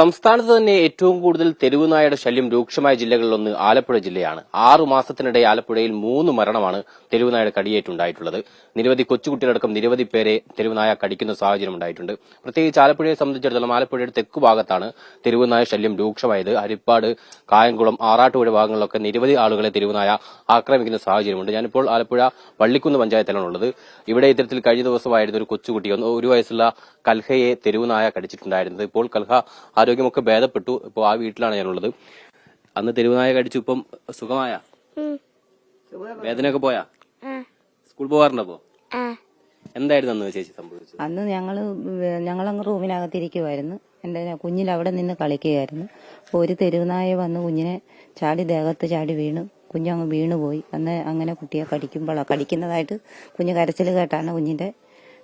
സംസ്ഥാനത്ത് തന്നെ ഏറ്റവും കൂടുതൽ തെരുവ് നായയുടെ ശല്യം രൂക്ഷമായ ജില്ലകളിലൊന്ന് ആലപ്പുഴ ജില്ലയാണ്. ആറു മാസത്തിനിടെ ആലപ്പുഴയിൽ മൂന്ന് മരണമാണ് തെരുവ് നായയുടെ കടിയേറ്റുണ്ടായിട്ടുള്ളത്. നിരവധി കൊച്ചുകുട്ടികളടക്കം നിരവധി പേരെ തെരുവ് നായ കടിക്കുന്ന സാഹചര്യം ഉണ്ടായിട്ടുണ്ട്. പ്രത്യേകിച്ച് ആലപ്പുഴയെ സംബന്ധിച്ചിടത്തോളം ആലപ്പുഴയുടെ തെക്ക് ഭാഗത്താണ് തെരുവ് നായ ശല്യം രൂക്ഷമായത്. ഹരിപ്പാട് കായംകുളം ആറാട്ടുപുഴ ഭാഗങ്ങളിലൊക്കെ നിരവധി ആളുകളെ തെരുവ് നായ ആക്രമിക്കുന്ന സാഹചര്യമുണ്ട്. ഞാനിപ്പോൾ ആലപ്പുഴ വള്ളിക്കുന്ന് പഞ്ചായത്തിലാണ് ഉള്ളത് ഇവിടെ ഇത്തരത്തിൽ കഴിഞ്ഞ ദിവസമായിരുന്നു ഒരു കൊച്ചുകുട്ടി ഒരു വയസ്സുള്ള കൽഹയെ തെരുവ് നായ കടിച്ചിട്ടുണ്ടായിരുന്നത്. ഇപ്പോൾ കൽഹ ആരോഗ്യമൊക്കെ ഭേദപ്പെട്ടു. ഇപ്പോൾ ആ വീട്ടിലാണ് ഞാനുള്ളത്. അന്ന് തെരുവുനായ കടിച്ചു. ഇപ്പം സുഖമായ? വേദനയൊക്കെ പോയാ? സ്കൂൾ പോകാറുണ്ടോ എന്തായിരുന്നു അന്ന് ചേച്ചി സംഭവിച്ചത്? അന്ന് ഞങ്ങൾ ഞങ്ങളങ്ങ് റൂമിനകത്തിരിക്കുമായിരുന്നു എന്റെ കുഞ്ഞിൽ അവിടെ നിന്ന് കളിക്കുകയായിരുന്നു. അപ്പോൾ ഒരു തെരുവുനായ വന്ന് കുഞ്ഞിനെ ചാടി ദേഹത്ത് ചാടി വീണു. കുഞ്ഞങ്ങ് വീണുപോയി. അന്ന് അങ്ങനെ കുട്ടിയെ കടിക്കുമ്പോഴാണ് കടിക്കുന്നതായിട്ട് കുഞ്ഞ് കരച്ചിൽ കേട്ടാണ് കുഞ്ഞിന്റെ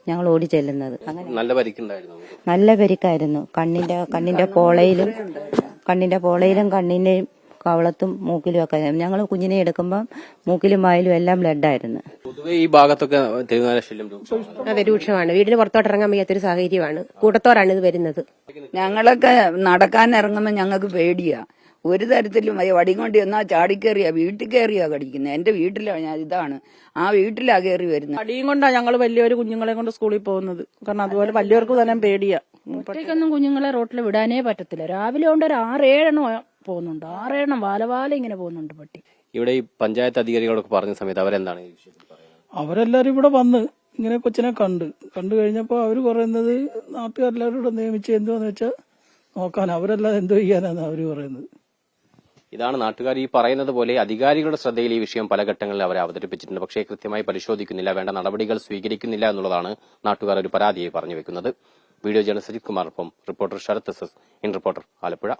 ഞങ്ങൾ ഓടി ചെല്ലുന്നത്. അങ്ങനെ നല്ല പരിക്കുണ്ടായിരുന്നു നല്ല പെരുക്കായിരുന്നു. കണ്ണിന്റെ കണ്ണിന്റെ പോളയിലും കണ്ണിന്റെ പോളയിലും കണ്ണിന്റെയും കവളത്തും മൂക്കിലും ഒക്കെ. ഞങ്ങൾ കുഞ്ഞിനെ എടുക്കുമ്പോൾ മൂക്കിലും വായിലും എല്ലാം ബ്ലഡായിരുന്നു. പൊതുവെ ഈ ഭാഗത്തൊക്കെ അതെ രൂക്ഷമാണ് വീടിന് പുറത്തോട്ട് ഇറങ്ങാൻ വയ്യാത്തൊരു സാഹചര്യമാണ്. കൂട്ടത്തോടാണ് ഇത് വരുന്നത്. ഞങ്ങളൊക്കെ നടക്കാൻ ഇറങ്ങുമ്പോൾ ഞങ്ങൾക്ക് പേടിയാ. ഒരു തരത്തിലും അയ്യോ വടികൊണ്ടി ഒന്നാ ചാടി ചാടിക്കേറിയാ വീട്ടിൽ കയറിയാ കടിക്കുന്നത് എന്റെ വീട്ടിലാണ് ഞാൻ ഇതാണ്. ആ വീട്ടിലാ കയറി വരുന്നത് അടിയും കൊണ്ടാ ഞങ്ങൾ വലിയൊരു കുഞ്ഞുങ്ങളെ കൊണ്ട് സ്കൂളിൽ പോകുന്നത്. കാരണം അതുപോലെ വലിയവർക്ക് തന്നെ പേടിയാ. ഒറ്റയ്ക്കൊന്നും കുഞ്ഞുങ്ങളെ റോട്ടിൽ വിടാനേ പറ്റത്തില്ല. രാവിലെ കൊണ്ട് ഒരു ആറേഴെണ്ണം പോകുന്നുണ്ട്. ആറേഴെണ്ണം വാലവാല ഇങ്ങനെ പോകുന്നുണ്ട് പട്ടി. ഇവിടെ ഈ പഞ്ചായത്ത് അധികാരികളൊക്കെ പറഞ്ഞ സമയത്ത് അവരെന്താണ് ഈ വിഷയത്തിൽ പറയുന്നത്? അവരെല്ലാരും ഇവിടെ വന്ന് ഇങ്ങനെ കൊച്ചിനെ കണ്ട്. കണ്ടു കഴിഞ്ഞപ്പോ അവർ പറയുന്നത് നാട്ടുകാരെല്ലാവരും ഇവിടെ നിയമിച്ച് എന്തുവാന്ന് വെച്ചാൽ നോക്കാൻ അവരെല്ലാം എന്തോ ചെയ്യാനാണ് അവർ പറയുന്നത്. ഇതാണ് നാട്ടുകാർ ഈ പറയുന്നത് പോലെ അധികാരികളുടെ ശ്രദ്ധയിൽ ഈ വിഷയം പല ഘട്ടങ്ങളിൽ അവർ അവതരിപ്പിച്ചിട്ടുണ്ട്. പക്ഷേ കൃത്യമായി പരിശോധിക്കുന്നില്ല. വേണ്ട നടപടികൾ സ്വീകരിക്കുന്നില്ല എന്നുള്ളതാണ് നാട്ടുകാർ ഒരു പരാതിയായി പറഞ്ഞു വെക്കുന്നത്. Video journal Sajith കുമാറിനൊപ്പം reporter Sarath S S. In reporter Alappuzha.